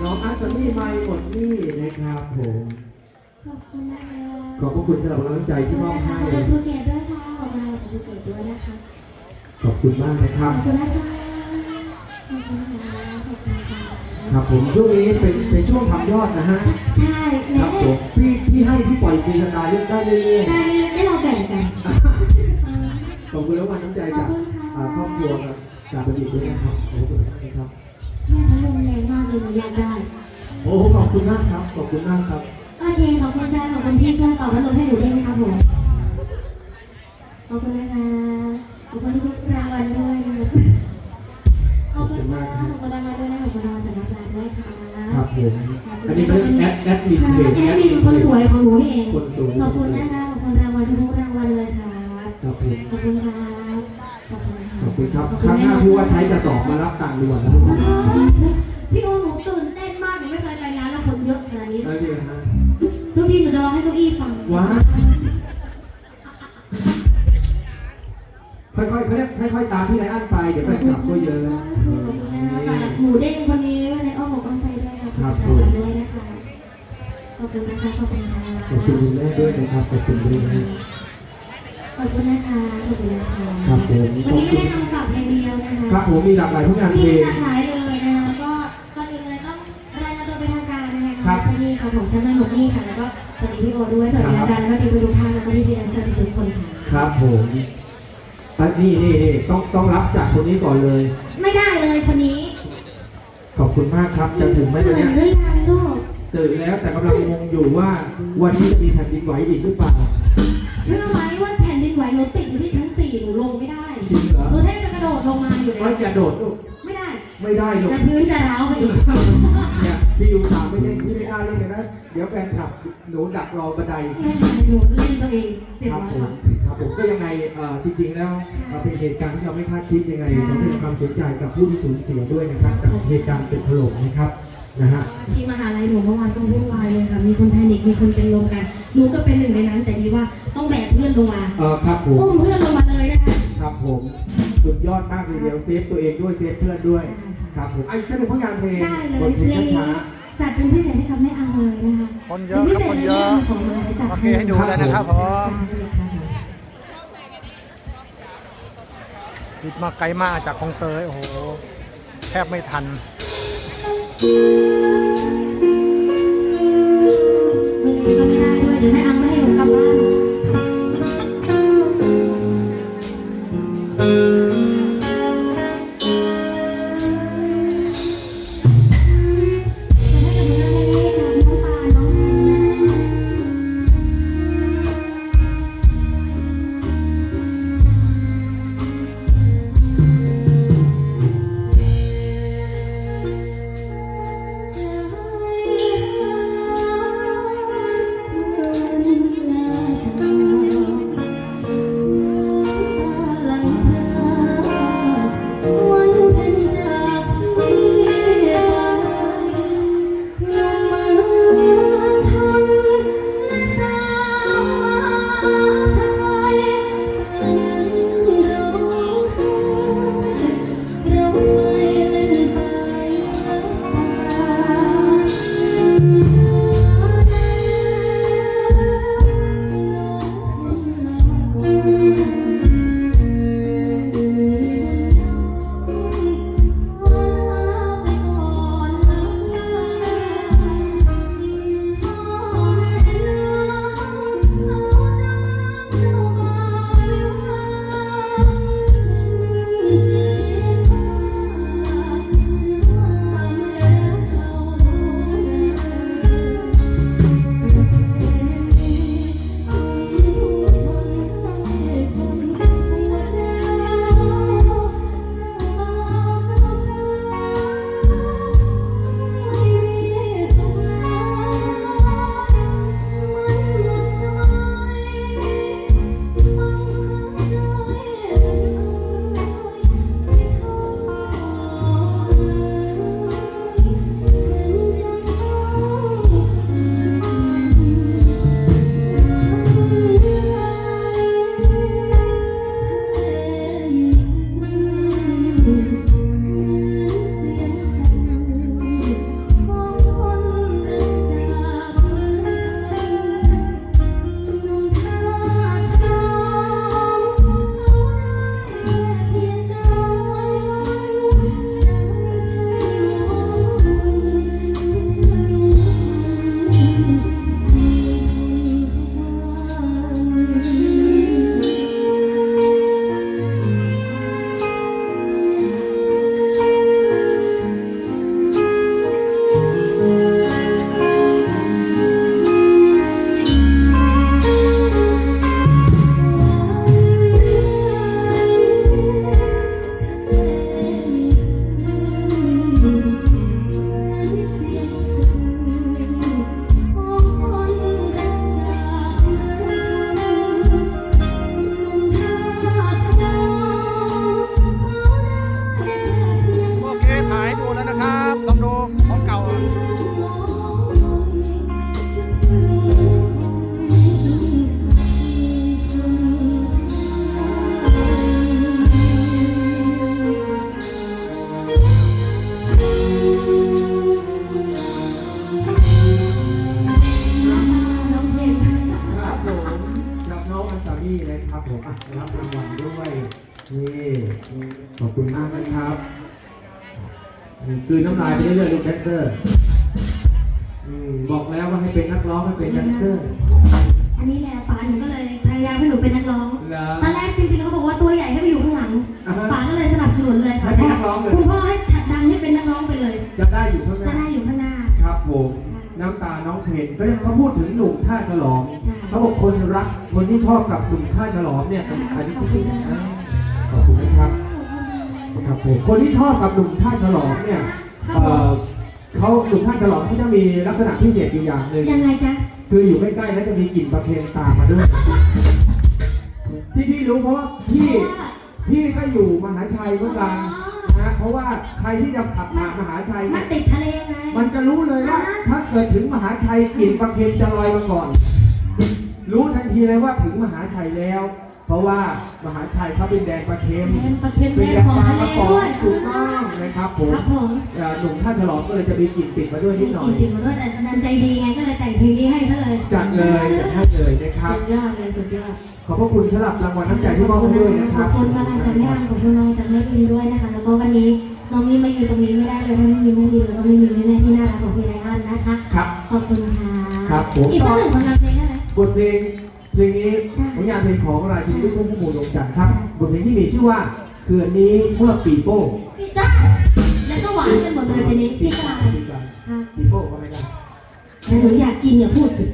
ขอบคุณนะคะขอบพระคุณสำหรับกำลังใจที่มอบให้ขอบคุณภูเก็ตด้วยค่ะขอบคุณเราจากภูเก็ตด้วยนะคะขอบคุณมากนะคขรัอบ บคุณนะคะขอบคุณค่ะขอบคุณค่ะครับผมช่วงนี้เป็นเป็นช่วงทำยอดนะฮะ ใช่แม่ครับผมพี่พี่ให้พี่ปล่อยฟรีสไตล์ได้เรื่อยได้ได้เราแบ่งกัน ๆขอบคุณแล้ววันน้ำใจจากขอบคุณค่ะอ่าครอบครัวครับจากประดิษฐ์ด้วยนะครับขอบคุณมากนะครับ แม่พัดลมแรงมากเลยหนูอยากได้ โอ้ขอบคุณมากครับ ขอบคุณมากครับ โอเคขอบคุณค่ะขอบคุณที่ช่วยเป่าพัดลมให้หนูด้วยนะครับผมขอบคุณนะคะขอบคุณทุกรางวัลด้วยนะคะขอบคุณค่ะขอบคุณรางวัลด้วยนะขอบคุณรางวัลจากนักร้านด้วยค่ะครับผมอันนี้เป็นแอดแอดมินค่ะเพจแอดมินคนสวยของหนูนี่เองคนสวยขอบคุณนะคะ ขอบคุณรางวัลทุกรางวัลเลยค่ะครับผมขอบคุณค่ะ ขอบคุณค่ะขอบคุณครับครั้งหน้าพี่ว่าใช้กระสอบมารับต่างด่วนนะพี่โอหนูตื่นเต้นมากหนูไม่เคยไปงานแล้วคนเยอะขนาดนี้แล้วนี่นะฮะทุกทีหนูจะร้องให้เก้าอี้ฟังว้าค่อยๆเขาเรียกค่อยๆตามพี่ไรอันไป เดี๋ยวแฟนคลับก็เยอะขอบคุณนะคะฝากหมูเด้งคนนี้ไว้ในอ้อมอกอ้อมใจด้วยค่ะครับขอบคุณด้วยนะคะ ขอบคุณนะคะ ขอบคุณค่ะขอบคุณคุณแม่ด้วยนะครับ ขอบคุณด้วยนะ ขอบคุณนะคะ ขอบคุณนะคะครับผมวันนี้ไม่ได้ทำฝากเพลงเดียวนะคะครับผมมีหลากหลายผลงานเพมีลง หลากหลายเลยนะคะแล้วก็ก่อนอื่นเลยต้องรายงานตัวเป็นทางการนะคะครับสวัสดีค่ะผมชั้นไม่หมดนี่ค่ะ แล้วก็สวัสดีพี่โอด้วย สวัสดีอาจารย์แล้วก็ทีมทุกท่านแล้วก็พี่พี่แดนเซอร์ทุกคนค่ะ ครับผมแต่นี่นี่นี่ต้องต้องรับจากคนนี้ก่อนเลย ไม่ได้เลยคนนี้ขอบคุณมากครับ จะถึงไหมตอนตื่เนี้นยหรือยังลูกตื่นแล้วแต่กำลังงงอยู่ว่าวันนี้จะมีแผ่นดินไหวอีกหรือเปล่า เชื่อไหมว่าแผ่นดิน ไหวหนูติดอยู่ที่ชั้นสี่หนูลงไม่ได้จริงเหรอหนูแทบจะกระโดดลงมาอยู่เลไม่ยอย่าโดดลูกไม่ได้ไม่ได้ลูกแล้วพื้นจะร้าวไปอีกเนี่ยพี่ยูสามไม่เล่นพี่ไม่กล้าเล่นเลยนะเดี๋ยวแฟนคลับหนูดักรอบันไดไม่ได้หนูเล่นตัวเองเจ็บครับร้อยผกมว่าครับผมก็ยังไงเอ่อจริง ๆ แล้วเอ่อเป็นเหตุการณ์ที่เราไม่คาดคิดยังไงใช่ขอแสดงความเสียใจกับผู้ที่สูญเสียด้วยนะครับจากเหตุการณ์เป็นถล่มนะครับ นะฮะที่มหาลัยหนูเมื่อวานก็วุ่นวายเลยค่ะ มีคนแพนิคมีคนเป็นลมกัน หนูก็เป็นหนึ่งในนั้น แต่ดีว่าต้องแบกเพื่อนลงมาเออครับผมอุ้มเพื่อนลงมาเลยนะคะครับผมสุดยอดมากเลยเดียวเซฟตัวเองด้วยเซฟเพื่อนด้วยใช่ค่ะครับผมไอ้สนุกผลงานเพลงได้เลบยทเพเพลลงงนี้ช้าจัดเป็นพิเศษให้กับแม่อังเลยนะคะคนเยเป็อะนพิคเศรับษคนให้เยแม่อะอังของมาจัดโอเคให้ดูเลยนะครับผมบิดมาไกลมากจากคลองเตยโอ้โห แทบไม่ทัน วั อะรับรางวัลด้วยนี่ขอบคุณมากนะครับอืมกลืนน้ำลายไปเรื่อยๆลูกแดนเซอร์อืมบอกแล้วว่าให้เป็นนักร้องให้เป็นแดนเซอร์อันนี้แหละป๋าหนูก็เลยพยายามให้หนูเป็นนักร้องเหรอตอนแรกจริงๆเขาบอกว่าตัวใหญ่ให้ไปอยู่ข้างหลังอ่าฮะป๋าก็เลยสนับสนุนเลยค่ะให้เป็นนักร้องเลยคุณพ่อให้ฉัดดันให้เป็นนักร้องไปเลย จะได้อยู่ข้างหจะน้าได้อยู่ข้างหน้าครับผมน้ำตาน้องเพนก็ยังเขาพูดถึงหนุ่มท่าฉลอมใช่ เขาบอกคนรักคนที่ชอบกับหนุ่มท่าฉลอมเนี่ยเป็นใครที่จริงๆอ่าขอบคุณนะครับครับผมคนที่ชอบกับหนุ่มท่าฉลอมเนี่ยเอ่อเขาหนุ่มท่าฉลอมเขาจะมีลักษณะพิเศษอยู่อย่างหนึ่งยังไงจ๊ะคืออยู่ใกล้ๆแล้วจะมีกลิ่นประเคนตามมาด้วย ที่พี่รู้เพราะว่าพี่พี่ก็อยู่มหาชัยเหมือนกันนะเพราะว่าใครที่จะขับผ่านมหาชัยมัเนี่นยติดทะเลไงมันจะรู้เลยว่าอ่าฮะถ้าเกิดถึงมหาชัยกลิ่นประเคนจะลอยมาก่อน รู้ทันทีเลยว่าถึงมหาชัยแล้ว เพราะว่ามหาชัยเขาเป็นแดนประเค็มแทนปลาเค็มเป็นแทนแดนของปลาทะเลกระป๋องด้วยถูกต้องนะครับผมครับผมเอ่อหนุ่มท่าฉลอมก็เลยจะมีกลิ่นติดมาด้วยนิดหน่อยติดมาด้วยแต่ดันใจดีไงก็เลยแต่งเพลงนี้ให้ซะเลยจัดเลยจัดให้เลยนะครับสุดยอดเลยสุดยอดขอบพระคุณสำหรับรางวัลน้ำใจที่มอบให้ด้วยนะคขรัอบบคุณมาลายจากแม่อันขอบคุณมาลายจากแม่ดินด้วยนะคะแล้วก็วันนี้น้องมีมาอยู่ตรงนี้ไม่ได้เลยถ้าไม่มีแม่ดินแล้วก็ไม่มีแม่แม่ที่น่ารักของพี่ไรอันนะคะ ครับ ขอบคุณค่ะครับผมอีกสักหนึ่งผลงานเพลงได้ไหมบ ทเพลงเพลงนี้ผลงานเพลงของราชินีลูกทุ่งพุ่มพวงดวงจันทร์ครับบทเพลงที่มีชื่อว่าเขื่อนนี้เมื่อปีโป้พี่จ้าแล้วก็หวานกันหมดเลยทีนี้พี่กลายปีกลางค่ะปีโป้ก็ไม่ได้แล้วหนูอยากกินอย่าพูดสิ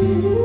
เ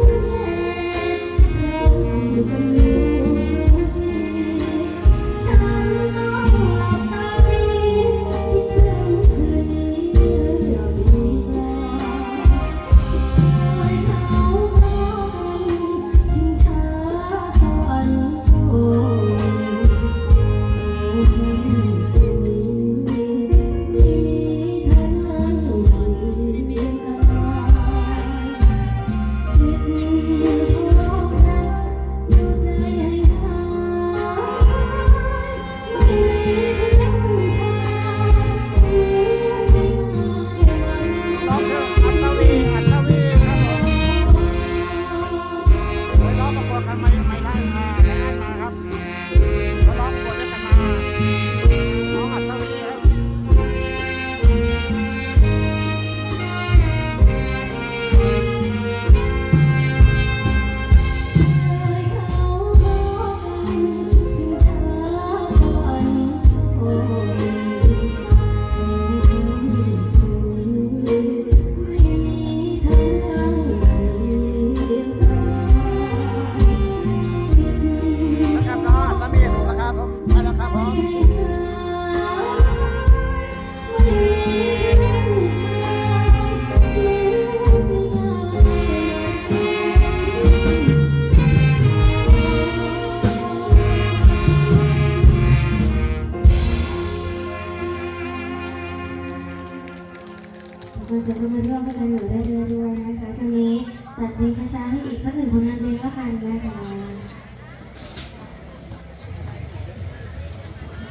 เสร็จคุณมาร่วมกันอยู่ได้เลยด้วยนะคะช่วงนี้จัดเพลงช้าๆให้อีกสักหนึ่งผลงานเพลงล้วกันนะคะ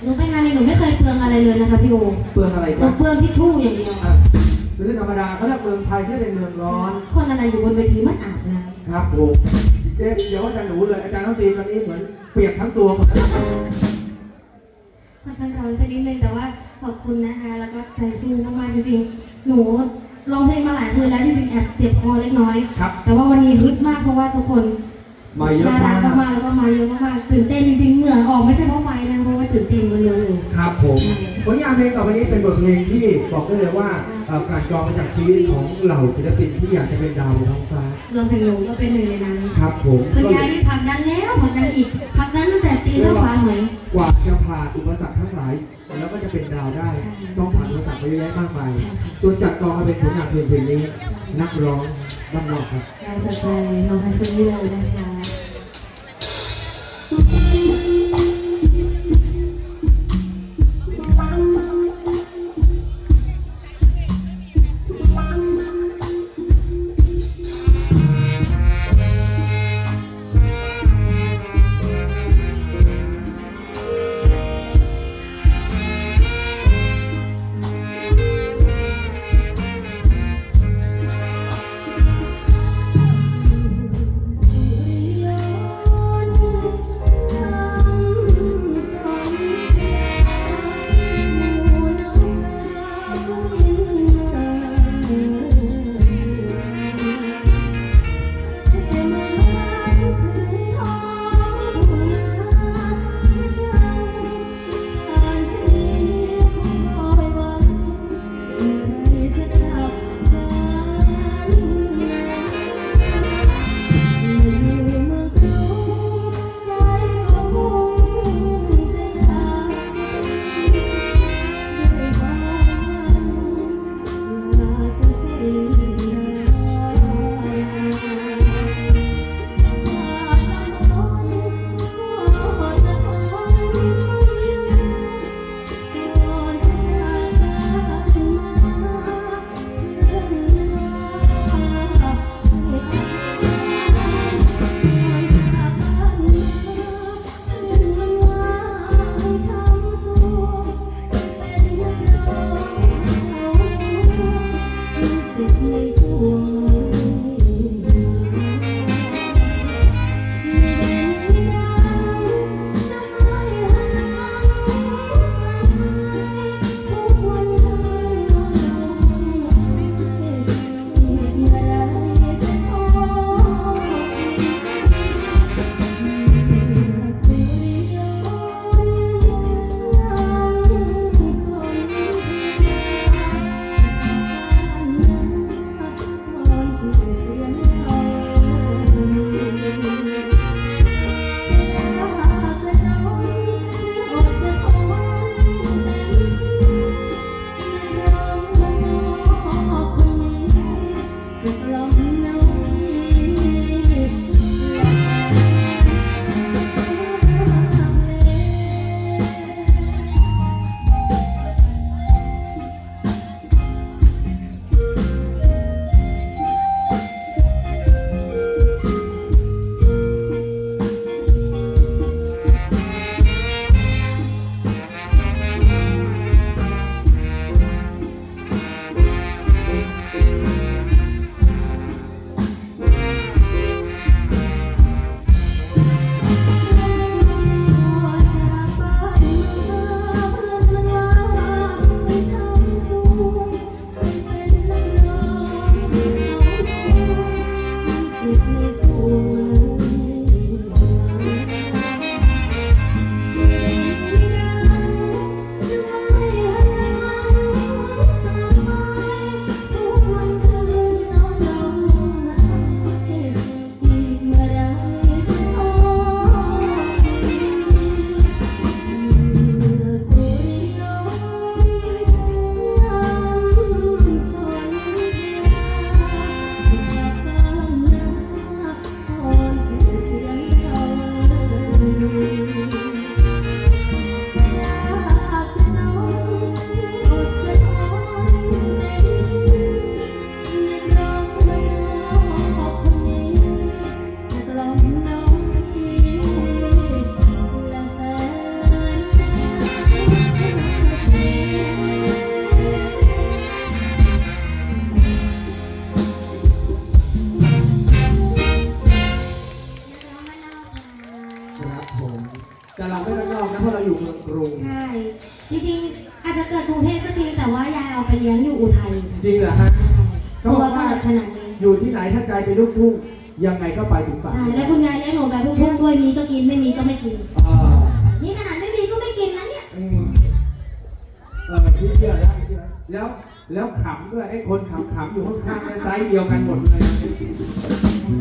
หนูไปงานนี้หนูไม่เคยเปลืองอะไรเลยนะคะพี่โอเปลืองอะไรหนูจ๊ะเปลืองทิชชู่อย่างเดียวอะเรื่องธรรมดาเขาเรียกเมืองไทยที่เป็นเมืองร้อน คนอะไรอยู่บนเวทีมันอาบน้ครับผมเอ๊ะเดี๋ยวอาจารย์หนูเลย อาจารย์น้องตีตอนนี้เหมือนเปียกทั้งตัวหมดแล้วำค่อนข้างร้อนสักนิดนึงแต่ว่าขอบคุณนะคะ แล้วก็ใจสู้มากๆจริงๆ หนูร้องเพลงมาหลายคืนแล้วจริงๆแอบเจ็บคอเล็กน้อย ครับ แต่ว่าวันนี้ฮึดมากเพราะว่าทุกคนมาเยอะน่ารัมากมากๆแล้วก็มาเยอะมากๆตื่นเต้นจริงๆเหงื่อออกไม่ใช่เพราะไฟนะเพราะว่าตื่นเต้นมาเยอะเลย ครับผมผลงานเพลงต่อไปนี้เป็นบทเพลงที่บอกได้เลยว่าเอ่อการกรองมาจากชีวิตของเหล่าศิลปินที่อยากจะเป็นดาวบนท้องฟ้ารวมถึงหนูก็เป็นหนึ่งในนั้นครับผม คุณก็ยายที่ผลักดันแล้วผลักดันอีกผลักดันตั้งแต่ ตีเท่าฟ้าหอยกว่าจะผ่านอุปสรรคทั้งหลาย แล้วก็จะเป็นดาวได้ ต้องผ่านอุปสรรคไปเยอะแยะมากมายจนจัดกองมาเป็นผลงานเพลงเพลงนี้ นักร้องบ้านนอกครับ เราจะไปน้องฮัสซี่เลยนะคะ เกิดกรุงเทพก็จริงแต่ว่ายายเอาไปเลี้ยงอยู่อุทัยค่ะจริงเหรอฮะก็ตัวบอกก็ว่าเลยขนาดนี้อยู่ที่ไหนถ้าใจเป็นลูกทุ่งยังไงก็ไปถึงฝั่งใช่แล้วคุณยายเลี้ยงหนูแบบลูกทุ่งด้วยมีก็กินไม่มีก็ไม่กิน อ่านี่ขนาดไม่มีก็ไม่กินนะเนี่ยอืมเออพี่เชื่อแล้วพี่เชื่อแล้วแล้วขำด้วยไอ้คนขำขำๆอยู่ข้างๆในไซส์เดียวกันหมดเลย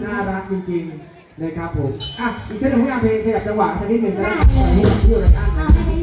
น่ารักจริงๆนะครับผมอะอีกเส้นหนึ่งของงานเพลงขยับจังหวะสักนิดหนึ่งก็ได้ให้กับพี่อะไรอันเอาให้ได้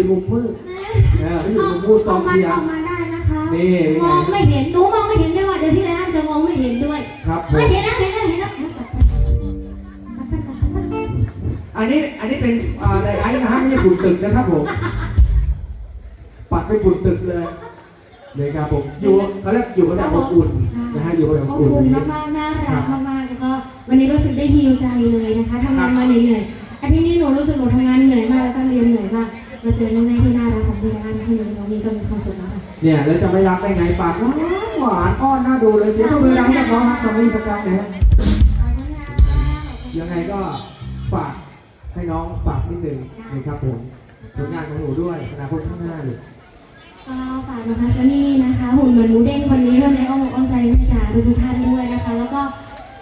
ในมุมมืดนะเออเขาอยู่ในมุมมืดกองมันเชียร์ออกมาได้นะคะนี่เป็นไง มองไม่เห็นหนูมองไม่เห็นด้วยว่าเดี๋ยวพี่ไรอันจะมองไม่เห็นด้วยครับผเฮ้ยมเห็นแล้วเห็นแล้วเห็นแล้วอันนี้อันนี้เป็นอ่าไดไอซ์นะฮะไม่ใช่ฝุ่นตึกนะครับผม ปัดไปฝุ่นตึกเลยเลยครับผมอยู่เขาเรียกอยู่กันแบบอบอุ่นนะฮะอยู่กันแบบขออบบอุ่น คุณมากๆน่ารักมากๆแล้วก็วันนี้รู้สึกได้ฮีลใจเลยนะคะทำงานมาเหนื่อยๆอาทิตย์นี้หนูรู้สึกหนูทำงานเหนื่อยมากแล้วก็เรียนเหนื่อยมาก มาเจอแม่ๆที่น่ารักของพี่ไรอันที่หนูตรงนี้ก็มีความสุขมากค่ะเนี่ยแล้วจะไม่รักได้ไงปากหวานหวานอ้อนน่าดูเลยเสียงปรบมือดังให้กับน้องฮักสมัยสกัดนะฮะยังไงก็ฝากให้น้องฝากนิดนึงนะครับผมผลงานของหนูด้วยอนาคตข้างหน้าเลยก็ฝากนะคะซันนี่นะคะหุ่นเหมือนหมูเด้งคนนี้ด้วยในอ้อมอกอ้อมใจแม่จ๋าทุกๆท่านด้วยนะคะ แล้วก็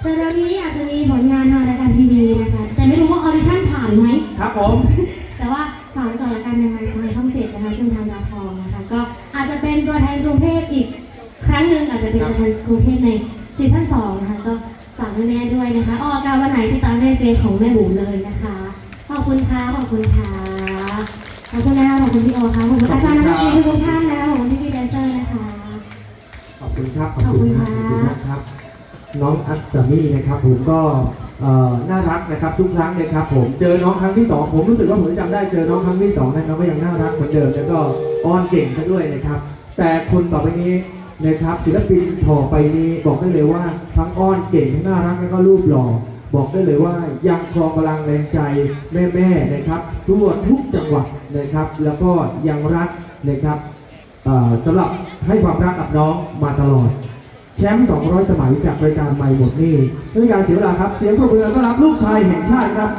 เร็วๆนี้อาจจะมีผลงานทางรายการทีวีนะคะ แต่ไม่รู้ว่าออดิชั่นผ่านไหมครับผม แต่ว่าฝาก ไว้ก่อนละกันนะคะทางช่องเจ็ดนะคะช่องทางดาวทองนะคะ ก็อาจจะเป็นตัวแทนกรุงเทพอีกครั้งหนึ่งอาจจะเป็นตัวแทนกรุงเทพในซีซั่นสองนะคะก็ฝากแม่ๆด้วยนะคะออกอากาศวันไหนที่ตามได้เฟซของแม่บุ๋มเลยนะคะ ขอบคุณค่ะขอบคุณค่ะขอบคุณนะคะขอบคุณพี่โอค่ะขอบคุณอาจารย์นักเรียนทุกท่านนะคะขอบคุณพี่พี่แดนเซอร์นะคะ ขอบครับขอบคุณครับขอบคุณมากครับ น้องอัศมีนะครับผมก็เอ่อ น่ารักนะครับทุกครั้งเลยครับผมเจอน้องครั้งที่สองผมรู้สึกว่าผมจำได้เจอน้องครั้งที่สองนะน้องก็ยังน่ารักเหมือนเดิมแล้วก็อ้อนเก่งซะด้วยนะครับ แต่คนต่อไปนี้นะครับศิลปินต่อไปนี้บอกได้เลยว่าทั้งอ้อนเก่งทั้งน่ารักแล้วก็รูปหล่อบอกได้เลยว่ายังครองพลังแรงใจแม่ๆนะครับทั่วทุกจังหวัดนะครับ แล้วก็ยังรักนะครับสำหรับให้ความรักกับน้องมาตลอด แชมป์200 สมัยจากรายการไม่หมดนี่ไม่มีการเสียเวลาครับ เสียงปรบมือต้อนรับลูกชายแห่งชาติครับ